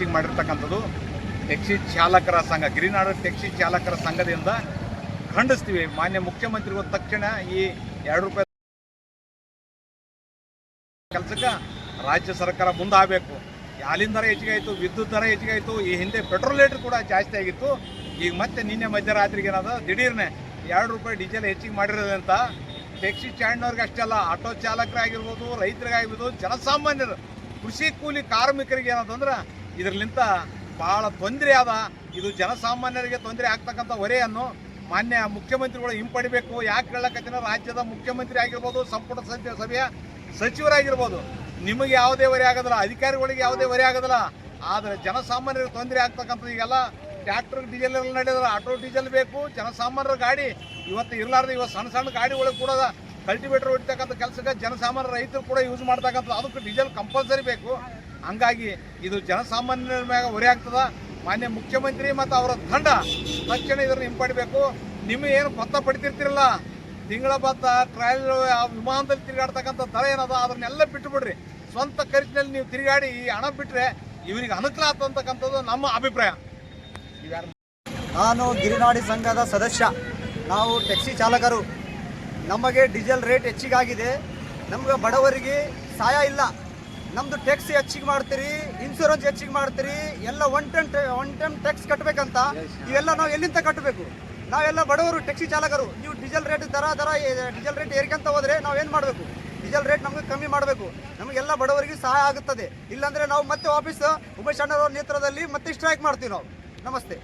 Teaching ಮಾಡಿರ್ತಕ್ಕಂಥದ್ದು taxi ಚಾಲಕರ ಸಂಘ ಗಿರಿನಾಡು ಟ್ಯಾಕ್ಸಿ ಚಾಲಕರ ಸಂಘದಿಂದ ಖಂಡಿಸ್ತೀವಿ. ಮಾನ್ಯ ಮುಖ್ಯಮಂತ್ರಿಗಳು ತಕ್ಷಣ ಈ ಎರಡು ರೂಪಾಯಿ ಕೆಲಸಕ್ಕೆ ರಾಜ್ಯ ಸರ್ಕಾರ ಮುಂದಾಗಬೇಕು. ಹಾಲಿನ ದರ ಹೆಚ್ಚಿಗೆ ಆಯಿತು, ವಿದ್ಯುತ್ ದರ ಹೆಚ್ಚಿಗೆ ಆಯಿತು, ಈ ಹಿಂದೆ ಪೆಟ್ರೋಲ್ ರೇಟ್ ಕೂಡ ಜಾಸ್ತಿ ಆಗಿತ್ತು. ಈಗ ಮತ್ತೆ ನಿನ್ನೆ ಮಧ್ಯರಾತ್ರಿಗೆ ಏನದ, ದಿಢೀರ್ನೆ ಎರಡು ರೂಪಾಯಿ ಡೀಸೆಲ್ ಹೆಚ್ಚಿಗೆ ಮಾಡಿರೋದ್ರಿಂದ ಟ್ಯಾಕ್ಸಿ ಸ್ಟ್ಯಾಂಡ್ನವ್ರಿಗೆ ಅಷ್ಟೇ ಅಲ್ಲ, ಆಟೋ ಚಾಲಕರಾಗಿರ್ಬೋದು, ರೈತರಿಗಾಗಿರ್ಬೋದು, ಜನಸಾಮಾನ್ಯರು, ಕೃಷಿ ಕೂಲಿ ಕಾರ್ಮಿಕರಿಗೆ ಏನದಂದ್ರೆ ಇದರ್ಲಿಂತ ಭಾಳ ತೊಂದರೆ ಅದ. ಇದು ಜನಸಾಮಾನ್ಯರಿಗೆ ತೊಂದರೆ ಆಗ್ತಕ್ಕಂಥ ಹೊರೆಯನ್ನು ಮಾನ್ಯ ಮುಖ್ಯಮಂತ್ರಿಗಳು ಹಿಂಪಡಿಬೇಕು. ಯಾಕೆ ಹೇಳಕತ್ತಿನ ರಾಜ್ಯದ ಮುಖ್ಯಮಂತ್ರಿ ಆಗಿರ್ಬೋದು, ಸಂಪುಟ ಸಚಿವ ಸಭೆಯ ಸಚಿವರಾಗಿರ್ಬೋದು. ನಿಮಗೆ ಯಾವುದೇ ಹೊರೆ ಆಗೋದಿಲ್ಲ, ಅಧಿಕಾರಿಗಳಿಗೆ ಯಾವುದೇ ಹೊರೆ ಆಗೋದಿಲ್ಲ. ಆದರೆ ಜನಸಾಮಾನ್ಯರಿಗೆ ತೊಂದರೆ ಆಗ್ತಕ್ಕಂಥದ್ದು ಈಗೆಲ್ಲ ಟ್ರ್ಯಾಕ್ಟರ್, ಡೀಸೆಲ್ ಎಲ್ಲ ನಡೆಯೋದ್ರ ಆಟೋ, ಡೀಸೆಲ್ ಬೇಕು, ಜನಸಾಮಾನ್ಯರ ಗಾಡಿ. ಇವತ್ತು ಇರಲಾರ್ದು ಇವತ್ತು ಸಣ್ಣ ಸಣ್ಣ ಗಾಡಿ ಒಳಗೆ ಕೂಡ ಕಲ್ಟಿವೇಟರ್ ಹೊಡಿತಕ್ಕಂಥ ಕೆಲಸಕ್ಕೆ ಜನಸಾಮಾನ್ಯ ರೈತರು ಕೂಡ ಯೂಸ್ ಮಾಡ್ತಕ್ಕಂಥದ್ದು. ಅದಕ್ಕೆ ಡೀಸೆಲ್ ಕಂಪಲ್ಸರಿ ಬೇಕು. ಹಂಗಾಗಿ ಇದು ಜನಸಾಮಾನ್ಯರ ಮ್ಯಾಗ ಹೊರೆ ಆಗ್ತದ. ಮಾನ್ಯ ಮುಖ್ಯಮಂತ್ರಿ ಮತ್ತು ಅವರ ತಂಡ ತಕ್ಷಣ ಇದನ್ನು ಹಿಂಪಡಿಬೇಕು. ನಿಮಗೆ ಏನು ಭತ್ತ ಪಡಿತಿರ್ತಿರಲ್ಲ? ತಿಂಗಳ ಭತ್ತ ಟ್ರಯಲ್ ವಿಮಾನದಲ್ಲಿ ತಿರುಗಾಡ್ತಕ್ಕಂಥ ದರ ಏನದ? ಅದನ್ನೆಲ್ಲ ಬಿಟ್ಟು ಬಿಡ್ರಿ ಸ್ವಂತ ಖರ್ಚಿನಲ್ಲಿ ನೀವು ತಿರುಗಾಡಿ ಈ ಹಣ ಬಿಟ್ಟರೆ ಇವರಿಗೆ ಅನುಕೂಲ ಆಗ್ತಕ್ಕಂಥದ್ದು ನಮ್ಮ ಅಭಿಪ್ರಾಯ. ನಾನು ಗಿರಿನಾಡಿ ಸಂಘದ ಸದಸ್ಯ. ನಾವು ಟ್ಯಾಕ್ಸಿ ಚಾಲಕರು. ನಮಗೆ ಡೀಸೆಲ್ ರೇಟ್ ಹೆಚ್ಚಿಗಾಗಿದೆ. ನಮ್ಗೆ ಬಡವರಿಗೆ ಸಹಾಯ ಇಲ್ಲ. ನಮ್ಮದು ಟ್ಯಾಕ್ಸಿ ಹೆಚ್ಚಿಗೆ ಮಾಡ್ತೀರಿ ಇನ್ಶೂರೆನ್ಸ್ ಹೆಚ್ಚಿಗೆ ಮಾಡ್ತೀರಿ, ಎಲ್ಲ one time one time tax ಕಟ್ಟಬೇಕಂತ ಇವೆಲ್ಲ ನಾವು ಎಲ್ಲಿಂದ ಕಟ್ಟಬೇಕು ನಾವೆಲ್ಲ ಬಡವರು ಟ್ಯಾಕ್ಸಿ ಚಾಲಕರು. ನೀವು ಡೀಸೆಲ್ ರೇಟ್ ದರ ದರ ಡೀಸೆಲ್ ರೇಟ್ ಏರ್ಕಂತ ಹೋದರೆ ನಾವು ಏನು ಮಾಡಬೇಕು? ಡೀಸೆಲ್ ರೇಟ್ ನಮಗೆ ಕಮ್ಮಿ ಮಾಡಬೇಕು. ನಮಗೆಲ್ಲ ಬಡವರಿಗೆ ಸಹಾಯ ಆಗುತ್ತದೆ. ಇಲ್ಲಾಂದರೆ ನಾವು ಮತ್ತೆ ವಾಪಸ್ ಉಮೇಶ್ ಅಣ್ಣವ್ರ ನೇತೃತ್ವದಲ್ಲಿ ಮತ್ತೆ ಸ್ಟ್ರೈಕ್ ಮಾಡ್ತೀವಿ ನಾವು. ನಮಸ್ತೆ.